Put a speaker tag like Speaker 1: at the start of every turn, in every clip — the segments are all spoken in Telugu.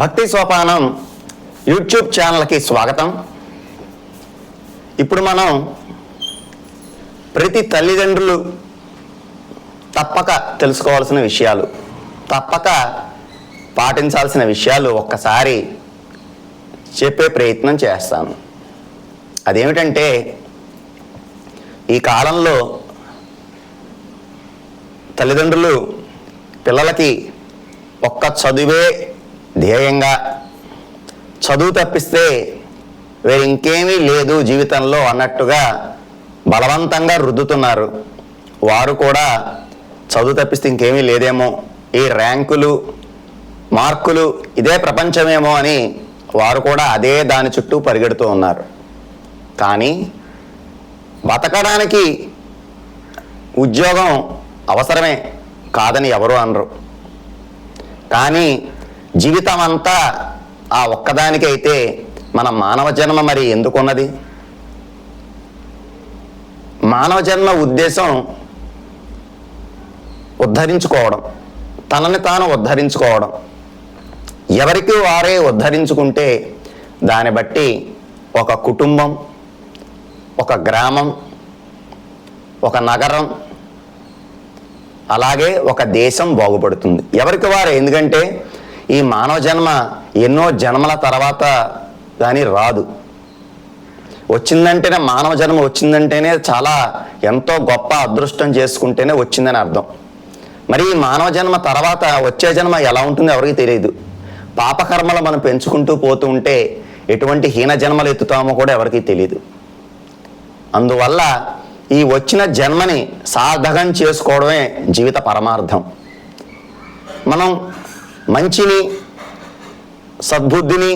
Speaker 1: భక్తి సోపానం యూట్యూబ్ ఛానల్కి స్వాగతం. ఇప్పుడు మనం ప్రతి తల్లిదండ్రులు తప్పక తెలుసుకోవాల్సిన విషయాలు తప్పక పాటించాల్సిన విషయాలు ఒక్కసారి చెప్పే ప్రయత్నం చేస్తాను. అదేమిటంటే ఈ కాలంలో తల్లిదండ్రులు పిల్లలకి ఒక్క చదువే ధ్యేయంగా చదువు తప్పిస్తే వేరు ఇంకేమీ లేదు జీవితంలో అన్నట్టుగా బలవంతంగా రుద్దుతున్నారు. వారు కూడా చదువు తప్పిస్తే ఇంకేమీ లేదేమో ఈ ర్యాంకులు మార్కులు ఇదే ప్రపంచమేమో అని వారు కూడా అదే దాని చుట్టూ పరిగెడుతూ ఉన్నారు. కానీ బతకడానికి ఉద్యోగం అవసరమే కాదని ఎవరు అనరు. కానీ జీవితం అంతా ఆ ఒక్కదానికైతే మన మానవ జన్మ మరి ఎందుకున్నది? మానవ జన్మ ఉద్దేశం ఉద్ధరించుకోవడం. తనని తాను ఉద్ధరించుకోవడం. ఎవరికి వారే ఉద్ధరించుకుంటే దాన్ని బట్టి ఒక కుటుంబం ఒక గ్రామం ఒక నగరం అలాగే ఒక దేశం బాగుపడుతుంది. ఎవరికి వారు? ఎందుకంటే ఈ మానవ జన్మ ఎన్నో జన్మల తర్వాత కానీ రాదు. వచ్చిందంటేనే మానవ జన్మ వచ్చిందంటేనే చాలా ఎంతో గొప్ప అదృష్టం చేసుకుంటేనే వచ్చిందని అర్థం. మరి ఈ మానవ జన్మ తర్వాత వచ్చే జన్మ ఎలా ఉంటుందో ఎవరికి తెలియదు. పాపకర్మలు మనం పెంచుకుంటూ పోతూ ఉంటే ఎటువంటి హీన జన్మలు ఎత్తుతామో కూడా ఎవరికీ తెలియదు. అందువల్ల ఈ వచ్చిన జన్మని సాధకం చేసుకోవడమే జీవిత పరమార్థం. మనం మంచిని సద్బుద్ధిని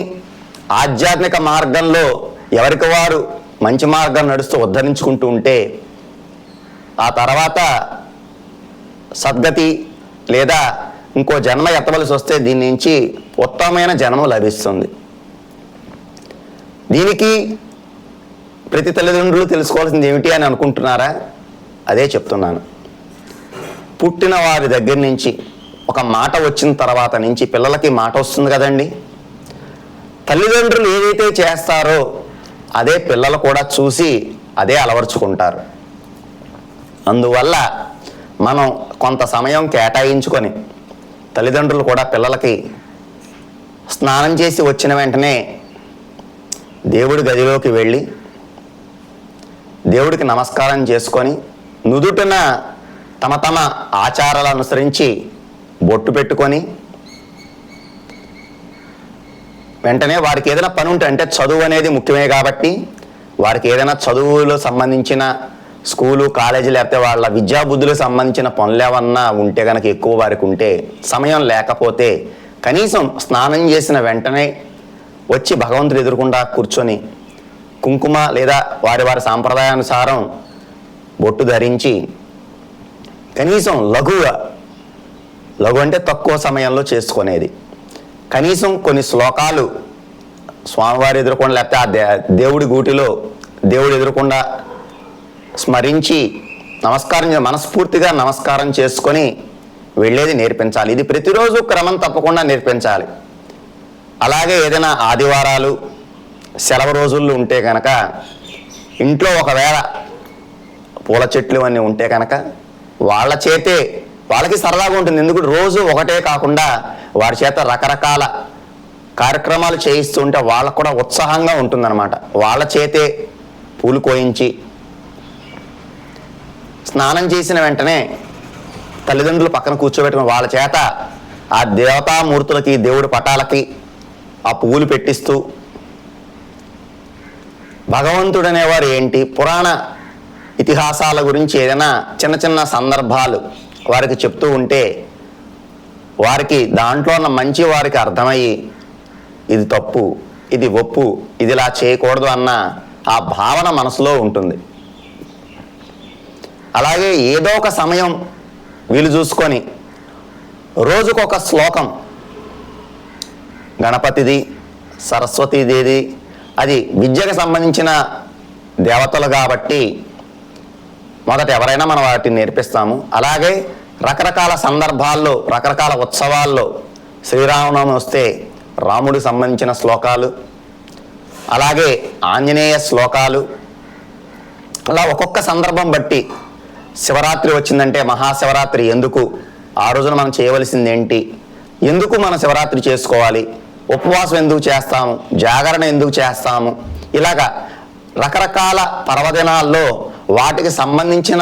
Speaker 1: ఆధ్యాత్మిక మార్గంలో ఎవరికి వారు మంచి మార్గం నడుస్తూ ఉద్ధరించుకుంటూ ఉంటే ఆ తర్వాత సద్గతి లేదా ఇంకో జన్మ ఎత్తవలసి వస్తే దీని నుంచి ఉత్తమమైన జన్మ లభిస్తుంది. దీనికి ప్రతి తల్లిదండ్రులు తెలుసుకోవాల్సింది ఏమిటి అని అనుకుంటున్నారా? అదే చెప్తున్నాను. పుట్టిన వారి దగ్గర నుంచి ఒక మాట వచ్చిన తర్వాత నుంచి పిల్లలకి మాట వస్తుంది కదండి. తల్లిదండ్రులు ఏదైతే చేస్తారో అదే పిల్లలు కూడా చూసి అదే అలవర్చుకుంటారు. అందువల్ల మనం కొంత సమయం కేటాయించుకొని తల్లిదండ్రులు కూడా పిల్లలకి స్నానం చేసి వచ్చిన వెంటనే దేవుడి గదిలోకి వెళ్ళి దేవుడికి నమస్కారం చేసుకొని నుదుటిన తమ తమ ఆచారాలు అనుసరించి బొట్టు పెట్టుకొని వెంటనే వారికి ఏదైనా పని ఉంటే అంటే చదువు అనేది ముఖ్యమే కాబట్టి వారికి ఏదైనా చదువులో సంబంధించిన స్కూలు కాలేజీ లేకపోతే వాళ్ళ విద్యా బుద్ధులకు సంబంధించిన పనులు ఏమన్నా ఉంటే కనుక ఎక్కువ వారికి ఉంటే సమయం లేకపోతే కనీసం స్నానం చేసిన వెంటనే వచ్చి భగవంతుడు ఎదురుకుండా కూర్చొని కుంకుమ లేదా వారి వారి సాంప్రదాయానుసారం బొట్టు ధరించి కనీసం లఘువుగా లఘు అంటే తక్కువ సమయంలో చేసుకునేది. కనీసం కొన్ని శ్లోకాలు స్వామివారి ఎదురకుండా లేకపోతే ఆ దే దేవుడి గూటిలో దేవుడు ఎదురకుండా స్మరించి నమస్కారం మనస్ఫూర్తిగా నమస్కారం చేసుకొని వెళ్ళేది నేర్పించాలి. ఇది ప్రతిరోజు క్రమం తప్పకుండా నేర్పించాలి. అలాగే ఏదైనా ఆదివారాలు సెలవు రోజుల్లో ఉంటే కనుక ఇంట్లో ఒకవేళ పూల చెట్లు అన్నీ ఉంటే కనుక వాళ్ళ చేతే వాళ్ళకి సరదాగా ఉంటుంది. ఎందుకు రోజు ఒకటే కాకుండా వారి చేత రకరకాల కార్యక్రమాలు చేయిస్తుంటే వాళ్ళకు కూడా ఉత్సాహంగా ఉంటుందన్నమాట. వాళ్ళ చేతే పూలు కోయించి స్నానం చేసిన వెంటనే తల్లిదండ్రులు పక్కన కూర్చోబెట్టుకుని వాళ్ళ చేత ఆ దేవతామూర్తులకి దేవుడి పటాలకి ఆ పువ్వులు పెట్టిస్తూ భగవంతుడు అనేవారు ఏంటి? పురాణ ఇతిహాసాల గురించి ఏదైనా చిన్న చిన్న సందర్భాలు వారికి చెప్తూ ఉంటే వారికి దాంట్లో ఉన్న మంచి వారికి అర్థమయ్యి ఇది తప్పు ఇది ఒప్పు ఇది ఇలా చేయకూడదు అన్న ఆ భావన మనసులో ఉంటుంది. అలాగే ఏదో ఒక సమయం వీలు చూసుకొని రోజుకొక శ్లోకం గణపతిది సరస్వతీదేది అది విద్యకు సంబంధించిన దేవతలు కాబట్టి మొదట ఎవరైనా మనం వాటిని నేర్పిస్తాము. అలాగే రకరకాల సందర్భాల్లో రకరకాల ఉత్సవాల్లో శ్రీరామనవమి వస్తే రాముడి సంబంధించిన శ్లోకాలు అలాగే ఆంజనేయ శ్లోకాలు అలా ఒక్కొక్క సందర్భం బట్టి శివరాత్రి వచ్చిందంటే మహాశివరాత్రి ఎందుకు? ఆ రోజున మనం చేయవలసింది ఏంటి ఎందుకు మనం శివరాత్రి చేసుకోవాలి? ఉపవాసం ఎందుకు చేస్తాము? జాగరణ ఎందుకు చేస్తాము? ఇలాగా రకరకాల పర్వదినాల్లో వాటికి సంబంధించిన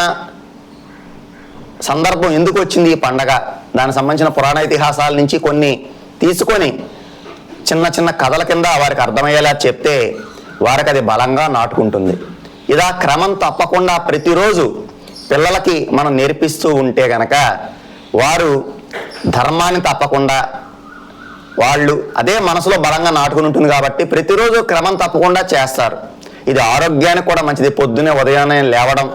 Speaker 1: సందర్భం ఎందుకు వచ్చింది ఈ పండగ? దానికి సంబంధించిన పురాణ ఇతిహాసాల నుంచి కొన్ని తీసుకొని చిన్న చిన్న కథల కింద వారికి అర్థమయ్యేలా చెప్తే వారికి అది బలంగా నాటుకుంటుంది. ఇలా క్రమం తప్పకుండా ప్రతిరోజు పిల్లలకి మనం నేర్పిస్తూ ఉంటే గనక వారు ధర్మాన్ని తప్పకుండా వాళ్ళు అదే మనసులో బలంగా నాటుకుని ఉంటుంది కాబట్టి ప్రతిరోజు క్రమం తప్పకుండా చేస్తారు. ఇది ఆరోగ్యానికి కూడా మంచిది. పొద్దునే ఉదయాన్నే లేవడం.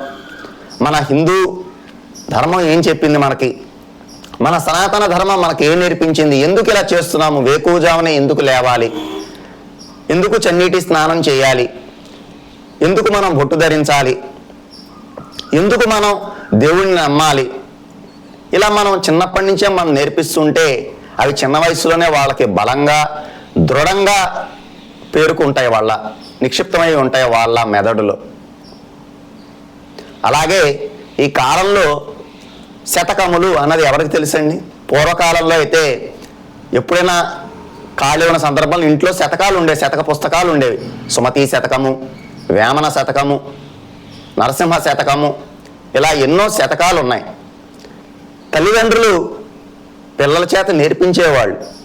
Speaker 1: మన హిందూ ధర్మం ఏం చెప్పింది మనకి? మన సనాతన ధర్మం మనకి ఏం నేర్పించింది? ఎందుకు ఇలా చేస్తున్నాము? వేకువజామునే ఎందుకు లేవాలి? ఎందుకు చన్నీటి స్నానం చేయాలి? ఎందుకు మనం బొట్టు ధరించాలి? ఎందుకు మనం దేవుడిని నమ్మాలి? ఇలా మనం చిన్నప్పటి నుంచే మనం నేర్పిస్తుంటే అవి చిన్న వయసులోనే వాళ్ళకి బలంగా దృఢంగా పేరుకుంటాయి వాళ్ళ. నిక్షిప్తమై ఉంటాయి వాళ్ళ మెదడులో. అలాగే ఈ కాలంలో శతకములు అన్నది ఎవరికి తెలుసండి? పూర్వకాలంలో అయితే ఎప్పుడైనా ఖాళీ ఉన్న సందర్భంలో ఇంట్లో శతకాలు ఉండేవి శతక పుస్తకాలు ఉండేవి. సుమతి శతకము వేమన శతకము నరసింహ శతకము ఇలా ఎన్నో శతకాలు ఉన్నాయి. తల్లిదండ్రులు పిల్లల చేత నేర్పించేవాళ్ళు.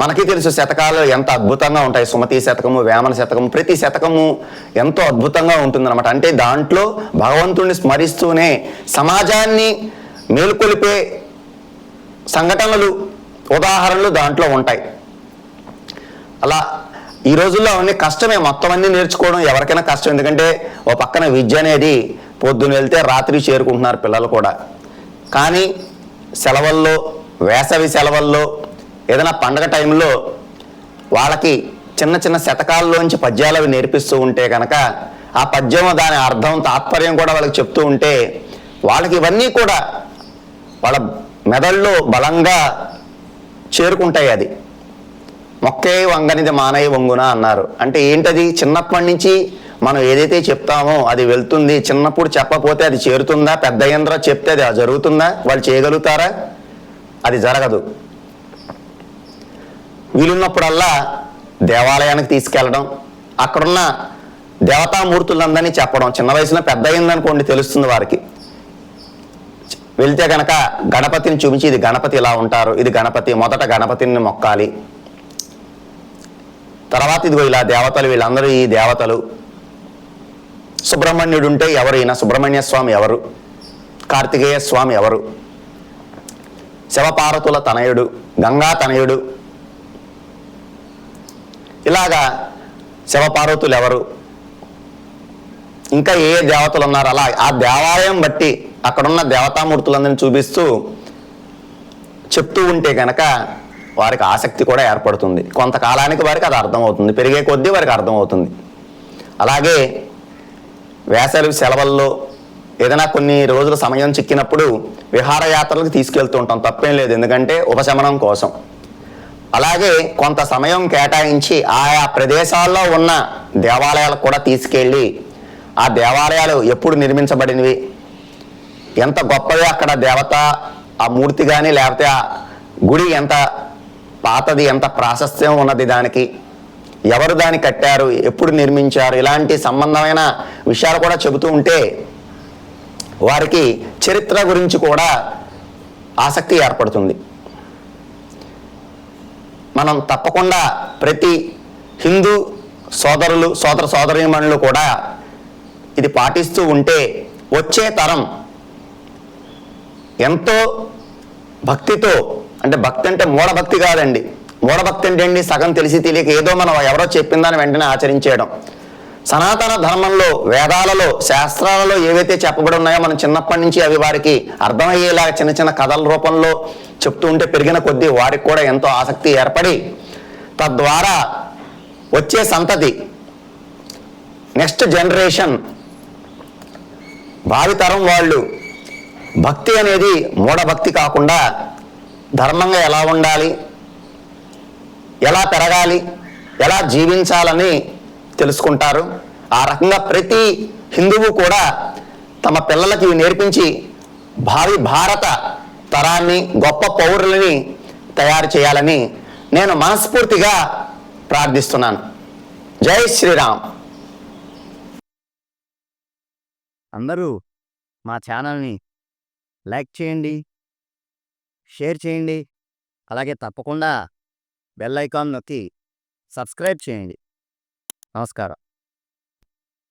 Speaker 1: మనకి తెలుసు శతకాలు ఎంత అద్భుతంగా ఉంటాయి. సుమతి శతకము వేమన శతకము ప్రతి శతకము ఎంతో అద్భుతంగా ఉంటుందన్నమాట. అంటే దాంట్లో భగవంతుడిని స్మరిస్తూనే సమాజాన్ని మేల్కొలిపే సంఘటనలు ఉదాహరణలు దాంట్లో ఉంటాయి. అలా ఈ రోజుల్లో అవన్నీ కష్టమే. మొత్తం అన్నీ నేర్చుకోవడం ఎవరికైనా కష్టం. ఎందుకంటే ఓ పక్కన విద్య అనేది పొద్దున వెళ్తే రాత్రి చేరుకుంటున్నారు పిల్లలు కూడా. కానీ సెలవుల్లో వేసవి సెలవుల్లో ఏదైనా పండగ టైంలో వాళ్ళకి చిన్న చిన్న శతకాల్లోంచి పద్యాలు అవి నేర్పిస్తూ ఉంటే కనుక ఆ పద్యం దాని అర్థం తాత్పర్యం కూడా వాళ్ళకి చెప్తూ ఉంటే వాళ్ళకి ఇవన్నీ కూడా వాళ్ళ మెదళ్ళలో బలంగా చేరుకుంటాయి అది. మొక్కే వంగనిది మానయ్య వంగున అన్నారు. అంటే ఏంటది? చిన్నప్పటి నుంచి మనం ఏదైతే చెప్తామో అది వెళ్తుంది. చిన్నప్పుడు చెప్పకపోతే అది చేరుతుందా? పెద్ద అయ్యేంద్ర చెప్తే అది జరుగుతుందా? వాళ్ళు చేయగలుగుతారా? అది జరగదు. వీలున్నప్పుడల్లా దేవాలయానికి తీసుకెళ్ళడం అక్కడున్న దేవతామూర్తులందరినీ చెప్పడం. చిన్న వయసులో పెద్ద అయిందనుకోండి తెలుస్తుంది వారికి. వెళ్తే గనక గణపతిని చూపించి ఇది గణపతి ఇలా ఉంటారు ఇది గణపతి మొదట గణపతిని మొక్కాలి. తర్వాత ఇదిగో ఇలా దేవతలు వీళ్ళందరూ ఈ దేవతలు. సుబ్రహ్మణ్యుడు ఉంటే ఎవరు? ఈయన సుబ్రహ్మణ్య స్వామి ఎవరు? కార్తికేయ స్వామి ఎవరు? శివపార్వతుల తనయుడు గంగా తనయుడు ఇలాగా శివపార్వతులు ఎవరు? ఇంకా ఏ దేవతలు ఉన్నారు? అలా ఆ దేవాలయం బట్టి అక్కడున్న దేవతామూర్తులందరినీ చూపిస్తూ చెప్తూ ఉంటే కనుక వారికి ఆసక్తి కూడా ఏర్పడుతుంది. కొంతకాలానికి వారికి అది అర్థమవుతుంది. పెరిగే కొద్దీ వారికి అర్థమవుతుంది. అలాగే వేసవి సెలవుల్లో ఏదైనా కొన్ని రోజుల సమయం చిక్కినప్పుడు విహారయాత్రలకు తీసుకెళ్తూ ఉంటాం. తప్పేం లేదు. ఎందుకంటే ఉపశమనం కోసం. అలాగే కొంత సమయం కేటాయించి ఆయా ప్రదేశాల్లో ఉన్న దేవాలయాలకు కూడా తీసుకెళ్ళి ఆ దేవాలయాలు ఎప్పుడు నిర్మించబడినవి? ఎంత గొప్పవి అక్కడ దేవత ఆ మూర్తి కానీ లేకపోతే ఆ గుడి ఎంత పాతది ఎంత ప్రాశస్త్యం ఉన్నది దానికి? ఎవరు దాన్ని కట్టారు? ఎప్పుడు నిర్మించారు? ఇలాంటి సంబంధమైన విషయాలు కూడా చెబుతూ ఉంటే వారికి చరిత్ర గురించి కూడా ఆసక్తి ఏర్పడుతుంది. మనం తప్పకుండా ప్రతి హిందూ సోదరులు సోదర సోదరీమణులు కూడా ఇది పాటిస్తూ ఉంటే వచ్చే తరం ఎంతో భక్తితో అంటే భక్తి అంటే మూఢభక్తి కాదండి. మూఢభక్తి అంటే అండి సగం తెలిసి తెలియక ఏదో మనం ఎవరో చెప్పిందని వెంటనే ఆచరించేయడం. సనాతన ధర్మంలో వేదాలలో శాస్త్రాలలో ఏవైతే చెప్పబడి ఉన్నాయో మనం చిన్నప్పటి నుంచి అవి వారికి అర్థమయ్యేలా చిన్న చిన్న కథల రూపంలో చెప్తూ ఉంటే పెరిగిన కొద్దీ వారికి కూడా ఎంతో ఆసక్తి ఏర్పడి తద్వారా వచ్చే సంతతి నెక్స్ట్ జనరేషన్ భావితరం వాళ్ళు భక్తి అనేది మూఢభక్తి కాకుండా ధర్మంగా ఎలా ఉండాలి ఎలా పెరగాలి ఎలా జీవించాలని తెలుసుకుంటారు. ఆ రకంగా ప్రతి హిందువు కూడా తమ పిల్లలకి నేర్పించి భావి భారత తరాన్ని గొప్ప పౌరులని తయారు చేయాలని నేను మనస్ఫూర్తిగా ప్రార్థిస్తున్నాను. జై శ్రీరామ్.
Speaker 2: అందరూ మా ఛానల్ని లైక్ చేయండి షేర్ చేయండి అలాగే తప్పకుండా బెల్ ఐకాన్ నొక్కి సబ్స్క్రైబ్ చేయండి. నమస్కారం